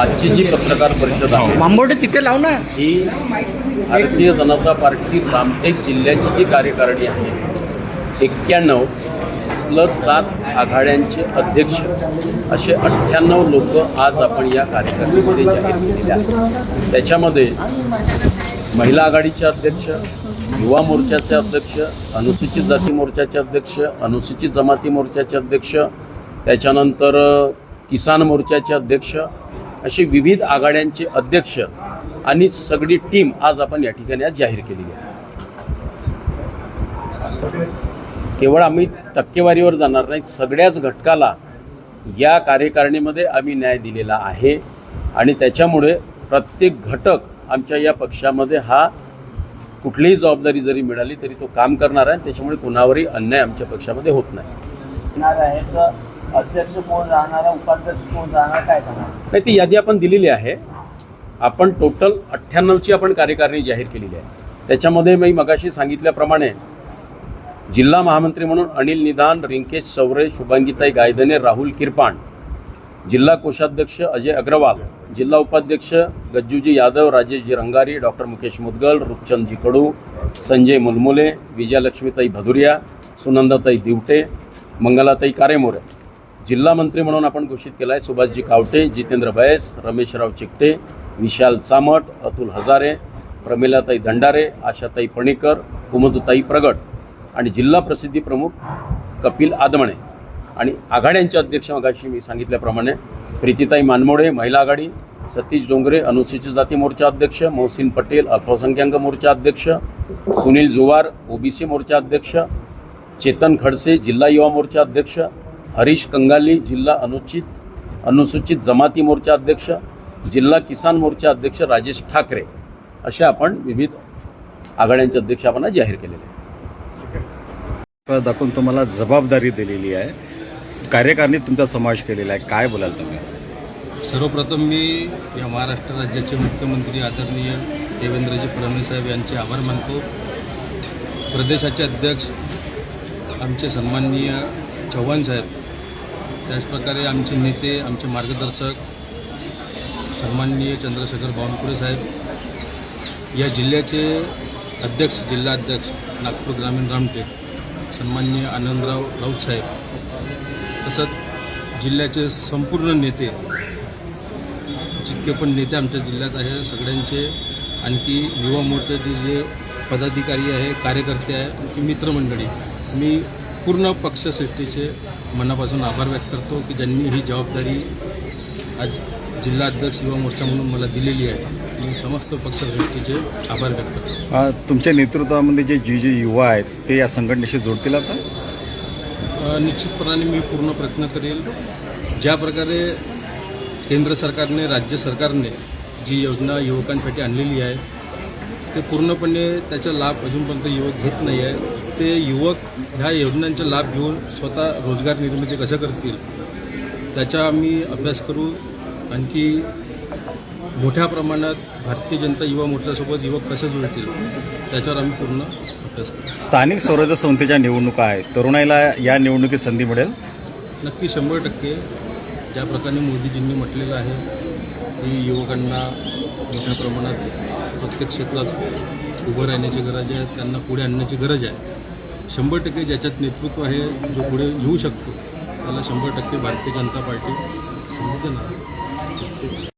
आजची जी पत्रकार परिषद आहे मांबोडे तिथे लाव ना. ही भारतीय जनता पार्टी रामटेक जिल्ह्याची जी कार्यकारिणी आहे एक्क्याण्णव प्लस सात आघाड्यांचे अध्यक्ष असे अठ्ठ्याण्णव लोक आज आपण या कार्यकारिणीमध्ये जाहीर केलेले आहेत. त्याच्यामध्ये महिला आघाडीचे अध्यक्ष युवा मोर्चाचे अध्यक्ष अनुसूचित जाती मोर्चाचे अध्यक्ष अनुसूचित जमाती मोर्चाचे अध्यक्ष त्याच्यानंतर किसान मोर्चाचे अध्यक्ष असे विविध आघाड्यांचे अध्यक्ष आणि सगळी टीम आज आपण या ठिकाणी आज जाहीर केलेली आहे. केवळ आम्ही टक्केवारीवर जाणार नाही सगळ्याच घटकाला या कार्यकारिणीमध्ये आम्ही न्याय दिलेला आहे आणि त्याच्यामुळे प्रत्येक घटक आमच्या या पक्षामध्ये हा कुठलीही जबाबदारी जरी मिळाली तरी तो काम करणार आहे आणि त्याच्यामुळे कुणावरही अन्याय आमच्या पक्षामध्ये होत नाही. अध्यक्ष कोण राहणार उपाध्यक्ष कोण राहणार काय सांगणार नाही ती यादी आपण दिलेली आहे. आपण टोटल अठ्ठ्याण्णवची आपण कार्यकारिणी जाहीर केलेली आहे. त्याच्यामध्ये मी मगाशी सांगितल्याप्रमाणे जिल्हा महामंत्री म्हणून अनिल निदान रिंकेश सवरे शुभांगीताई गायधने राहुल किरपाण जिल्हा कोषाध्यक्ष अजय अग्रवाल जिल्हा उपाध्यक्ष गज्जूजी यादव राजेशजी रंगारी डॉक्टर मुकेश मुदगल रूपचंदजी कडू संजय मुलमुले विजयलक्ष्मीताई भदुरिया सुनंदाताई दिवटे मंगलाताई कारेमोरे. जिल्हा मंत्री म्हणून आपण घोषित केला आहे सुभाषजी कावटे जितेंद्र बैस रमेशराव चिकटे विशाल चामट अतुल हजारे प्रमिलाताई दंडारे आशाताई पणीकर कुमुदताई प्रगट आणि जिल्हा प्रसिद्धी प्रमुख कपिल आदमणे. आणि आघाड्यांचे अध्यक्ष मगाशी मी सांगितल्याप्रमाणे प्रीतीताई मानमोडे महिला आघाडी सतीश डोंगरे अनुसूचित जाती मोर्चा अध्यक्ष मोहसिन पटेल अल्पसंख्याक मोर्चा अध्यक्ष सुनील जुवार ओबीसी मोर्चा अध्यक्ष चेतन खडसे जिल्हा युवा मोर्चा अध्यक्ष हरीश कंगाली जिल्हा अनुचित अनुसूचित जमाती मोर्चा अध्यक्ष जिल्हा किसान मोर्चा अध्यक्ष राजेश ठाकरे असे आपण विविध आघाड्यांचे अध्यक्ष आपण जाहीर केलेले आहेत. दाखवून तुम्हाला जबाबदारी दिलेली आहे. कार्यकारिणीत तुमचा समावेश केलेला आहे. काय बोलाल तुम्ही? सर्वप्रथम मी या महाराष्ट्र राज्याचे मुख्यमंत्री आदरणीय देवेंद्रजी फडणवीस साहेब यांचे आभार मानतो. प्रदेशाचे अध्यक्ष आमचे सन्माननीय चव्हाण साहेब त्याचप्रकारे आमचे नेते आमचे मार्गदर्शक सन्माननीय चंद्रशेखर बावनकुळे साहेब या जिल्ह्याचे अध्यक्ष जिल्हाध्यक्ष नागपूर ग्रामीण रामटेक सन्माननीय आनंदराव राऊत साहेब तसंच जिल्ह्याचे संपूर्ण नेते जितके पण नेते आमच्या जिल्ह्यात आहे सगळ्यांचे आणखी युवा मोर्चाचे जे पदाधिकारी आहे कार्यकर्ते आहे आणखी मित्रमंडळी मी पूर्ण पक्षश्रेष्ठीचे मनापासून आभार व्यक्त करतो की ज्यांनी ही जबाबदारी आज जिल्हा अध्यक्ष युवा मोर्चा म्हणून मला दिलेली आहे. मी समस्त पक्षश्रेष्ठीचे आभार व्यक्त करतो. तुमच्या नेतृत्वामध्ये जे जे जे युवा आहेत ते या संघटनेशी जोडतील आता? निश्चितपणाने मी पूर्ण प्रयत्न करेल. ज्या प्रकारे केंद्र सरकारने राज्य सरकारने जी योजना युवकांसाठी आणलेली आहे ते पूर्णपणे त्याचा लाभ अजूनपर्यंत युवक घेत नाही आहे. ते युवक ह्या योजनांचा लाभ घेऊन स्वतः रोजगार निर्मिती कसं करतील त्याचा आम्ही अभ्यास करू. आणखी मोठ्या प्रमाणात भारतीय जनता युवा मोर्चासोबत युवक कसे जुळतील त्याच्यावर आम्ही पूर्ण अभ्यास करू. स्थानिक स्वराज्य संस्थेच्या निवडणुका आहेत. तरुणाईला या निवडणुकीत संधी मिळेल? नक्की शंभर टक्के. ज्या प्रकारे मोदीजींनी म्हटलेलं आहे की युवकांना मोठ्या प्रमाणात प्रत्येक क्षेत्रात उभं राहण्याची गरज आहे त्यांना पुढे आणण्याची गरज आहे. शंभर टक्के ज्याच्यात नेतृत्व आहे जो पुढे येऊ शकतो त्याला शंभर टक्के भारतीय जनता पार्टी समजते ना.